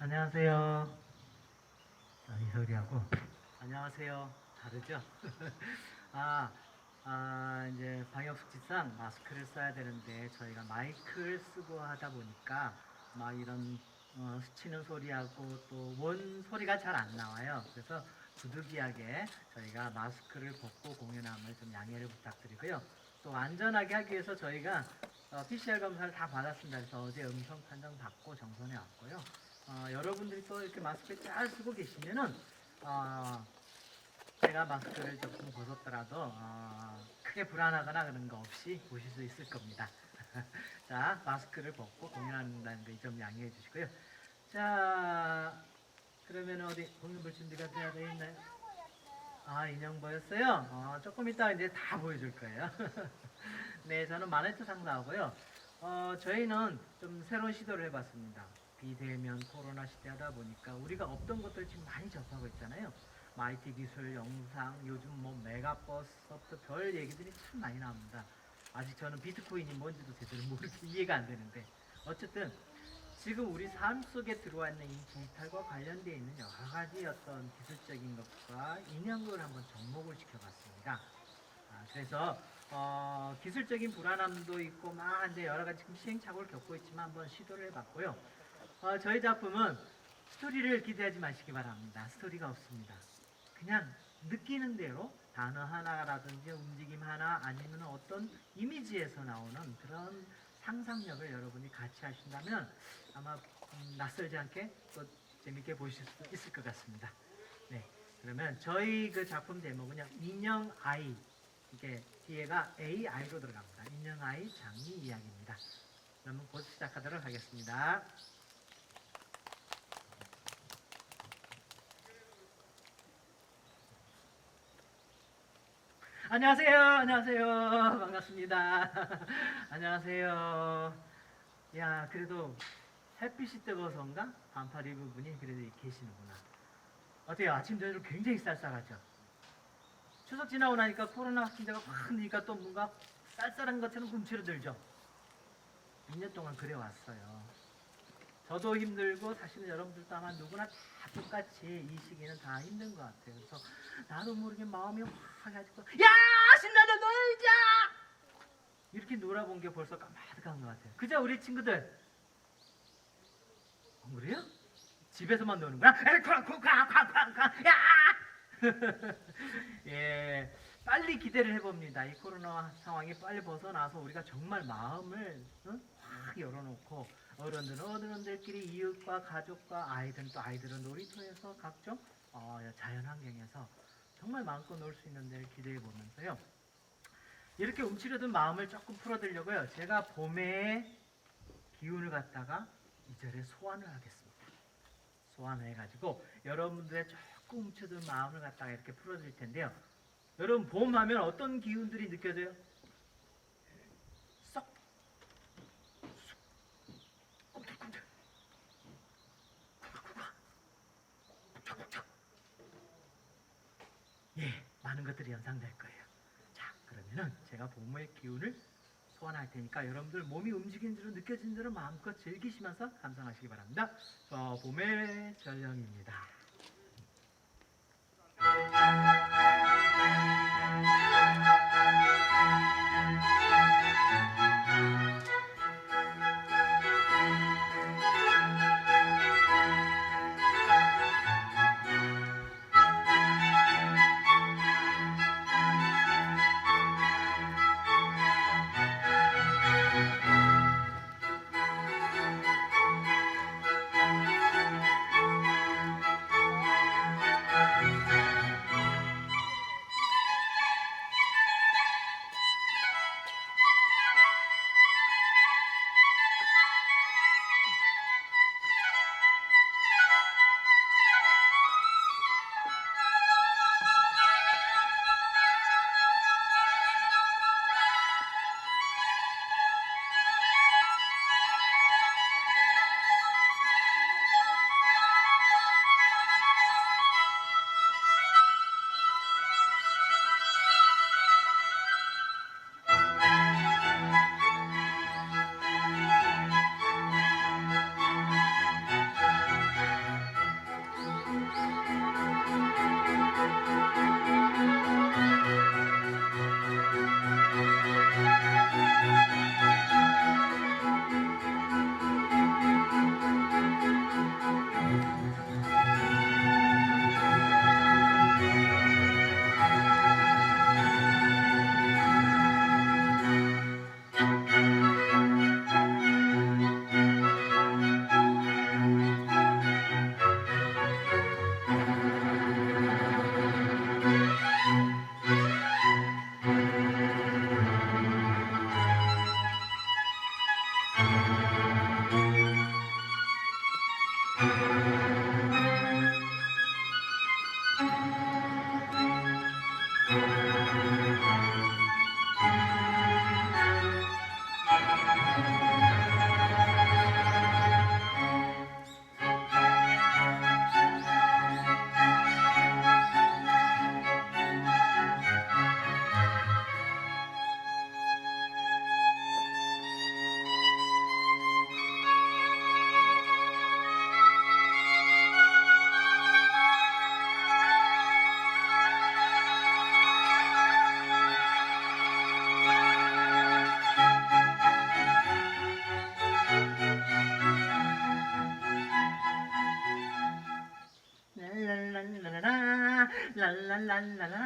안녕하세요. 아, 이소리하고 안녕하세요. 다르죠? 아, 아 이제 방역 수칙상 마스크를 써야 되는데 저희가 마이크를 쓰고 하다 보니까 막 이런 어, 스치는 소리하고 또 원 소리가 잘 안 나와요. 그래서 부득이하게 저희가 마스크를 벗고 공연함을 좀 양해를 부탁드리고요. 또 안전하게 하기 위해서 저희가 어, PCR 검사를 다 받았습니다. 그래서 어제 음성 판정 받고 정선해 왔고요. 어, 여러분들이 또 이렇게 마스크 잘 쓰고 계시면은 어, 제가 마스크를 조금 벗었더라도 어, 크게 불안하거나 그런 거 없이 보실 수 있을 겁니다. 자, 마스크를 벗고 공연한다는 거 이 점 양해해 주시고요. 자, 그러면 어디 공연 볼 준비가 돼 있나요? 아, 인형 보였어요? 어, 조금 이따 이제 다 보여줄 거예요. 네, 저는 마네트 상사하고요. 어, 저희는 좀 새로운 시도를 해봤습니다. 비대면 코로나 시대하다 보니까 우리가 없던 것들 지금 많이 접하고 있잖아요. 뭐 IT 기술, 영상, 요즘 뭐 메가버스, 서부터 별 얘기들이 참 많이 나옵니다. 아직 저는 비트코인이 뭔지도 제대로 모르게 이해가 안 되는데 어쨌든 지금 우리 삶 속에 들어와 있는 이 디지털과 관련되어 있는 여러 가지 어떤 기술적인 것과 인형을 한번 접목을 시켜봤습니다. 아, 그래서 어, 기술적인 불안함도 있고 막 이제 여러 가지 지금 시행착오를 겪고 있지만 한번 시도를 해봤고요. 어, 저희 작품은 스토리를 기대하지 마시기 바랍니다. 스토리가 없습니다. 그냥 느끼는 대로 단어 하나라든지 움직임 하나 아니면 어떤 이미지에서 나오는 그런 상상력을 여러분이 같이 하신다면 아마 음, 낯설지 않게 또 재밌게 보실 수 있을 것 같습니다. 네, 그러면 저희 그 작품 제목은요 인형 아이 이게 뒤에가 AI로 들어갑니다. 인형 아이 장미 이야기입니다. 그러면 곧 시작하도록 하겠습니다. 안녕하세요. 안녕하세요. 반갑습니다. 안녕하세요. 야, 그래도 햇빛이 뜨거워서인가? 반팔 입은 분이 그래도 계시는구나. 어때요? 아침 저녁으로 굉장히 쌀쌀하죠? 추석 지나고 나니까 코로나 확진자가 확 느니까 또 뭔가 쌀쌀한 것처럼 움츠러들죠? 2년 동안 그래 왔어요. 저도 힘들고 사실은 여러분들도 아마 누구나 다 똑같이 이 시기는 다 힘든 것 같아요. 그래서 나도 모르게 마음이 확 해가지고 야 신나게 놀자 이렇게 놀아본 게 벌써 까마득한 것 같아요. 그죠 우리 친구들? 안 그래요? 집에서만 노는구나. 야! 예, 빨리 기대를 해봅니다. 이 코로나 상황이 빨리 벗어나서 우리가 정말 마음을 응? 확 열어놓고 어른들은 어른들끼리 이웃과 가족과 아이들은 또 아이들은 놀이터에서 각종 어, 자연 환경에서 정말 마음껏 놀 수 있는 데를 기대해 보면서요. 이렇게 움츠려든 마음을 조금 풀어드리려고요. 제가 봄에 기운을 갖다가 이 절에 소환을 하겠습니다. 소환을 해가지고 여러분들의 조금 움츠든 마음을 갖다가 이렇게 풀어드릴 텐데요. 여러분 봄 하면 어떤 기운들이 느껴져요? 예, 많은 것들이 연상될 거예요. 자, 그러면은 제가 봄의 기운을 소환할 테니까 여러분들 몸이 움직이는 대로 느껴지는 대로 마음껏 즐기시면서 감상하시기 바랍니다. 저 봄의 전령입니다. 랄랄랄라라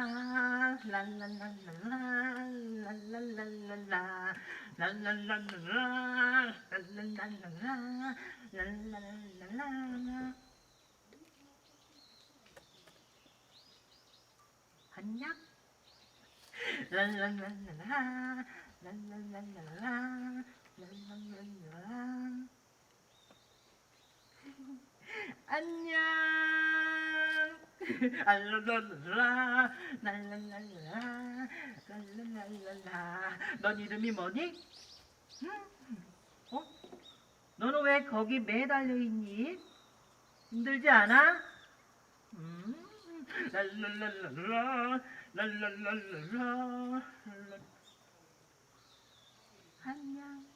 랄랄랄라라 랄랄랄라라 랄랄랄라라 랄랄랄라라 안녕 랄랄랄라라 랄랄랄라라 랄랄랄라라 안녕 알랄랄라 랄랄랄라 랄랄랄라 넌 이름이 뭐니? 응? 어? 너는 왜 거기 매달려 있니? 힘들지 않아? 음, 랄랄랄라 랄랄랄라 랄랄 안녕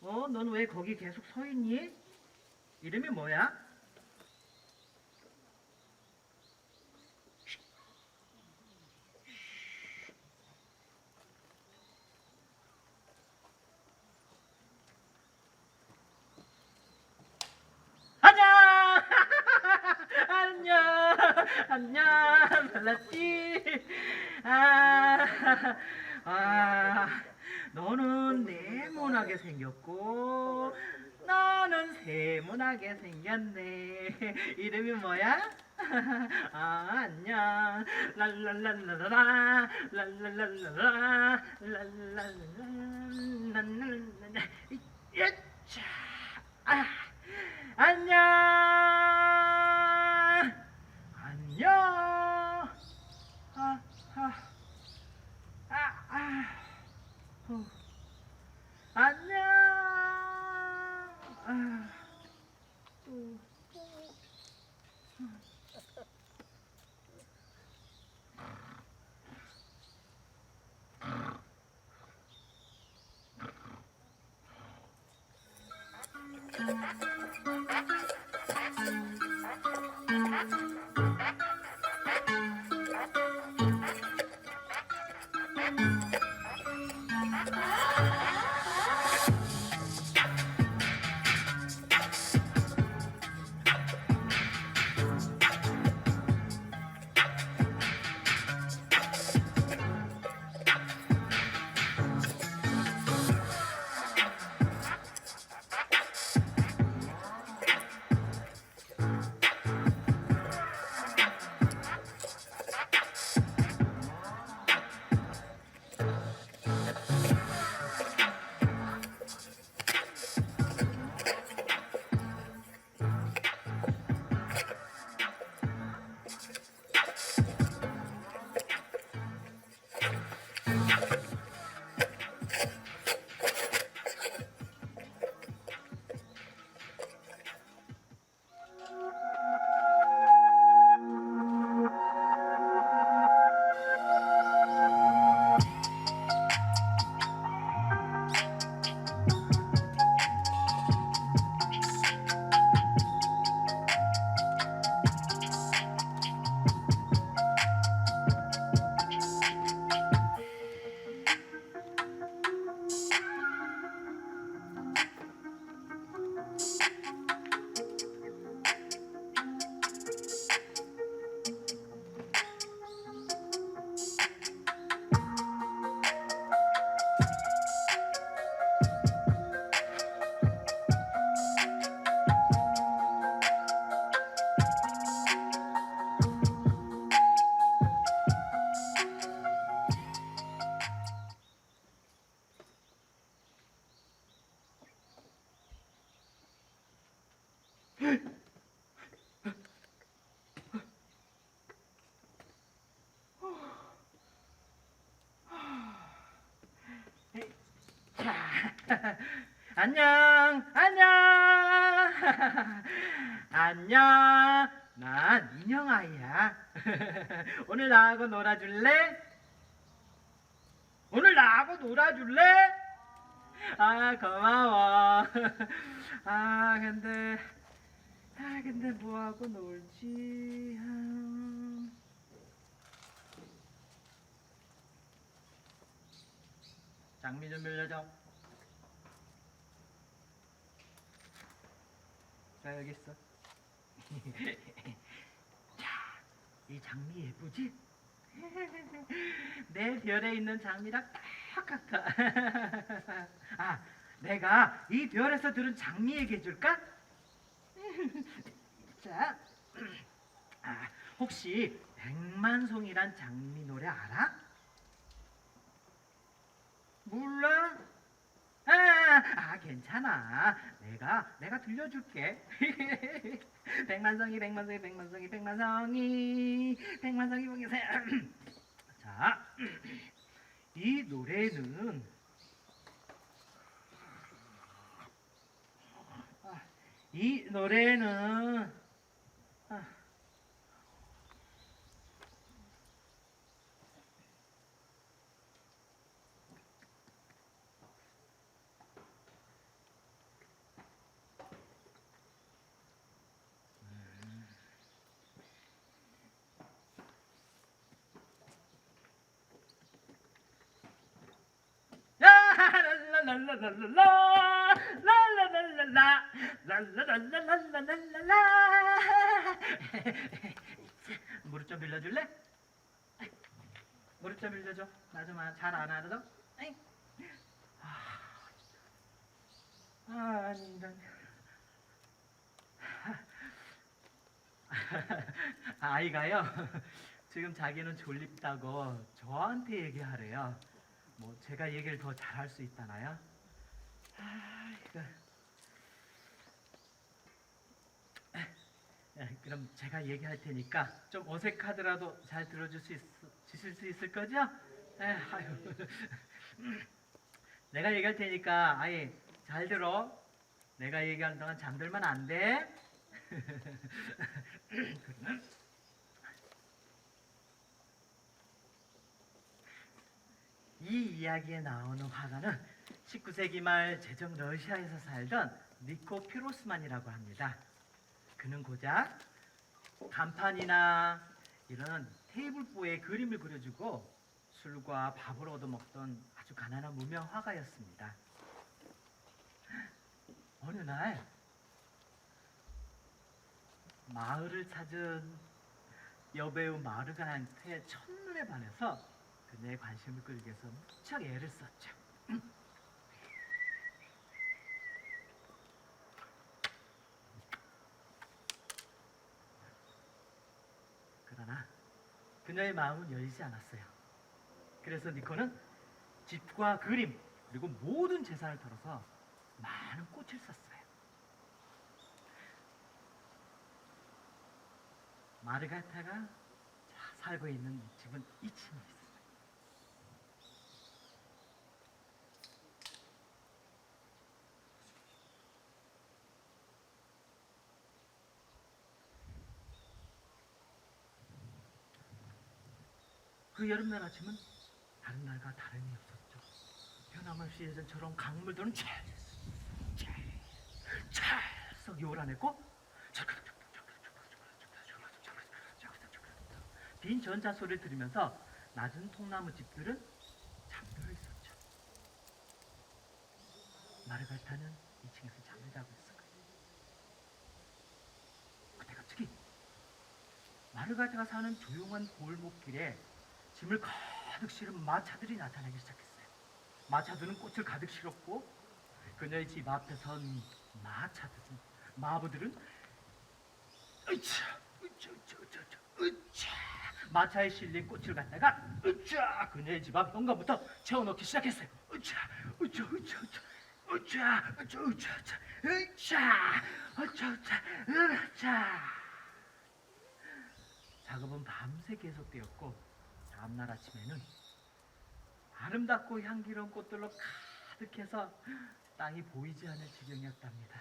어, 넌 왜 거기 계속 서 있니? 이름이 뭐야? 안녕! 안녕! 안녕! 몰랐지? 아, 아, 너는 네모나게 생겼고, 너는 세모나게 생겼네. 이름이 뭐야? 아, 안녕. 랄랄랄라라, 랄랄랄라라, 랄랄랄라, 랄랄랄라. 야차! 아! 안녕! Oh. 안녕, 안녕, 안녕. 난 인형 아이야. 오늘 나하고 놀아줄래? 오늘 나하고 놀아줄래? 아 고마워. 아 근데 아 근데 뭐하고 놀지? 아... 장미 좀 빌려줘. 자 여기 있어. 자, 이 장미 예쁘지? 내 별에 있는 장미랑 똑같아. 아, 내가 이 별에서 들은 장미 얘기해 줄까? 자, 아, 혹시 백만송이란 장미 노래 알아? 몰라? 아, 아, 괜찮아. 내가 내가 들려줄게. 백만성이 백만성이 백만성이 백만성이 백만성이 보기세. 자, 이 노래는 아, 이 노래는 랄라랄라라 랄라랄라라 랄라랄라랄라랄라. 무릎 좀 빌려줄래? 무릎 좀 빌려줘. 나 좀 잘 안 알아서 아, 아니 이런 아, 아, 아이가요? 지금 자기는 졸립다고 저한테 얘기하래요. 뭐 제가 얘기를 더 잘할 수 있다나요? 아, 이거. 에, 그럼 제가 얘기할 테니까 좀 어색하더라도 잘 들어줄 수 있, 주실 수 있을 거죠? 에, 아유. 내가 얘기할 테니까 아이 잘 들어. 내가 얘기하는 동안 잠들면 안 돼. 그러면 이 이야기에 나오는 화가는 19세기 말 제정 러시아에서 살던 니코 피로스만이라고 합니다. 그는 고작 간판이나 이런 테이블보에 그림을 그려주고 술과 밥을 얻어먹던 아주 가난한 무명 화가였습니다. 어느 날 마을을 찾은 여배우 마르가한테 첫눈에 반해서 그녀의 관심을 끌기 위해서 무척 애를 썼죠. 그러나 그녀의 마음은 열리지 않았어요. 그래서 니코는 집과 그림 그리고 모든 재산을 털어서 많은 꽃을 샀어요. 마르가타가 자, 살고 있는 집은 2층에 있어요. 그 여름날 아침은 다른 날과 다름이 없었죠. 변함없이 예전처럼 강물들은 찰싹 요란했고 빈 전차 소리를 들으면서 낮은 통나무 집들은 잠들어 있었죠. 마르가타는 2층에서 잠을 자고 있었어요. 그때 갑자기 마르가타가 사는 조용한 골목길에 짐을 가득 실은 마차들이 나타나기 시작했어요. 마차들은 꽃을 가득 실었고 그녀의 집 앞에 선 마차들은 마부들은 으차 으차 으차 으차 으차 으차 마차에 실린 꽃을 갖다가 으차 그녀의 집 앞 현관부터 채워넣기 시작했어요. 으차 으차 으차 으차 으차 으차 으차 으차 으차 으차 으차 작업은 밤새 계속되었고 다음날 아침에는 아름답고 향기로운 꽃들로 가득 가득해서 땅이 보이지 않을 지경이었답니다.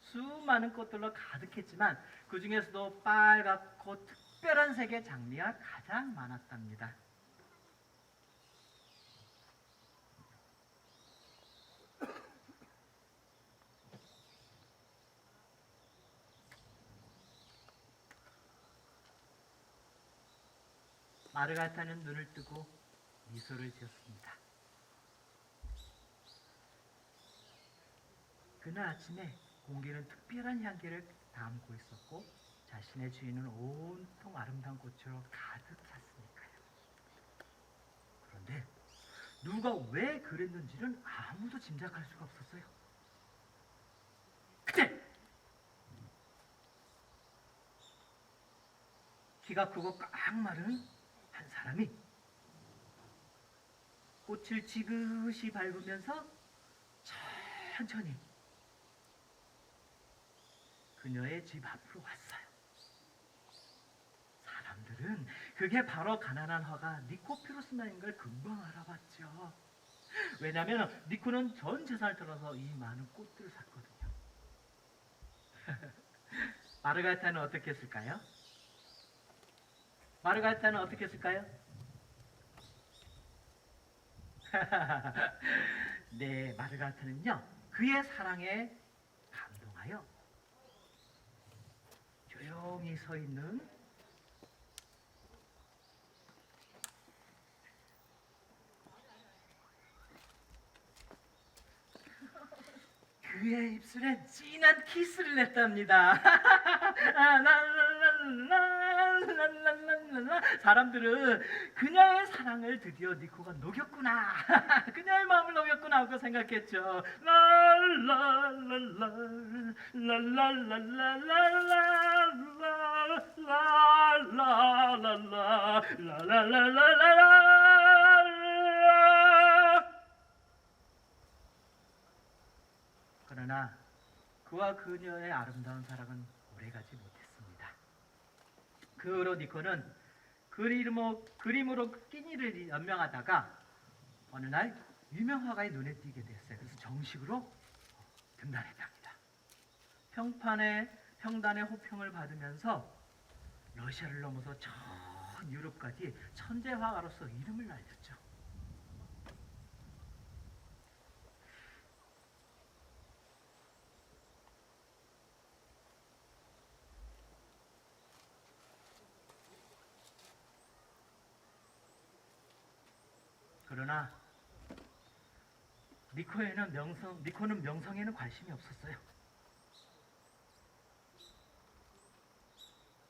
수많은 꽃들로 가득했지만 그 중에서도 빨갛고 특별한 색의 장미가 가장 많았답니다. 마르가타는 눈을 뜨고 미소를 지었습니다. 그날 아침에 공기는 특별한 향기를 담고 있었고 자신의 주인은 온통 아름다운 꽃으로 가득 찼으니까요. 그런데 누가 왜 그랬는지는 아무도 짐작할 수가 없었어요. 그때 키가 크고 꽉 마른 한 사람이 꽃을 지그시 밟으면서 천천히 그녀의 집 앞으로 왔어요. 사람들은 그게 바로 가난한 화가 니코피로스나인 걸 금방 알아봤죠. 왜냐하면 니코는 전 재산을 털어서 이 많은 꽃들을 샀거든요. 마르가타는 어떻게 했을까요? 마르가타는 어떻게 했을까요? 네, 마르가타는요 그의 사랑에 감동하여 조용히 서 있는 그의 입술에 진한 키스를 냈답니다. 사람들은 그녀의 사랑을 드디어 니코가 녹였구나. 그녀의 마음을 녹였구나 하고 생각했죠. 그러나 그와 그녀의 아름다운 사랑은 오래가지 못했습니다. 그 후로 니코는 그림으로, 그림으로 끼니를 연명하다가 어느 날 유명 화가의 눈에 띄게 됐어요. 그래서 정식으로 등단했답니다. 평판에 평단의 호평을 받으면서 러시아를 넘어서 전 유럽까지 천재 화가로서 이름을 날렸죠. 그러나 니코에는 명성, 니코는 명성에는 관심이 없었어요.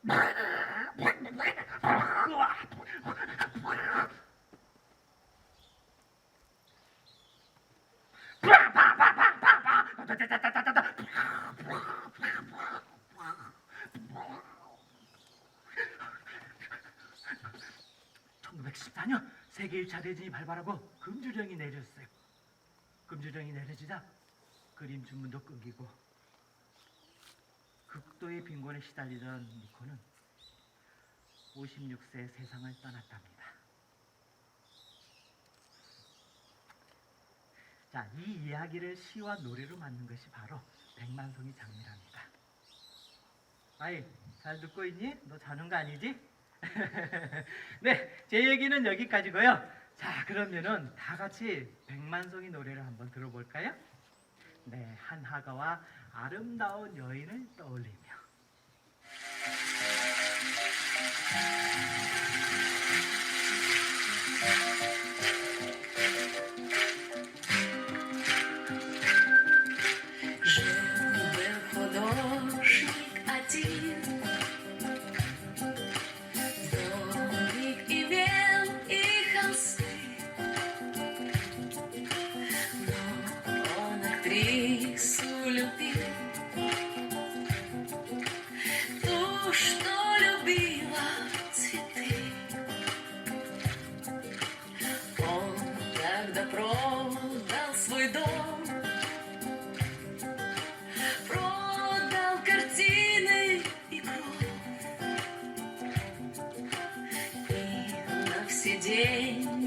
2차 대진이 발발하고 금주령이 내렸어요. 금주령이 내려지자 그림 주문도 끊기고 극도의 빈곤에 시달리던 니코는 56세 세상을 떠났답니다. 자, 이 이야기를 시와 노래로 만든 것이 바로 백만송이 장미랍니다. 아이, 잘 듣고 있니? 너 자는 거 아니지? 네, 제 얘기는 여기까지고요. 자, 그러면은 다 같이 백만송이 노래를 한번 들어볼까요? 네, 한하가와 아름다운 여인을 떠올리 did.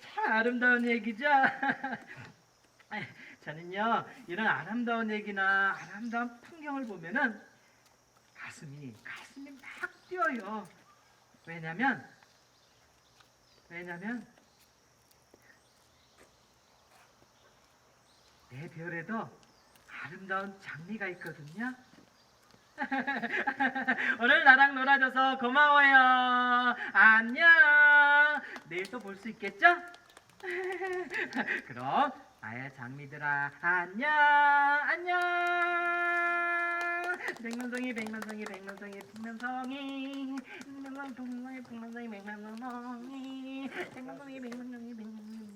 참 아름다운 얘기죠. 저는요 이런 아름다운 얘기나 아름다운 풍경을 보면은 가슴이 가슴이 막 뛰어요. 왜냐면 왜냐면 내 별에도 아름다운 장미가 있거든요. 오늘 나랑 놀아줘서 고마워요. 안녕. 내일 또 볼 수 있겠죠? 그럼 아야 장미들아 안녕 안녕. 백만송이 백만송이 백만송이 백만송이 백만송이 백만송이 백만송이 백만송이 백만송이 백만송이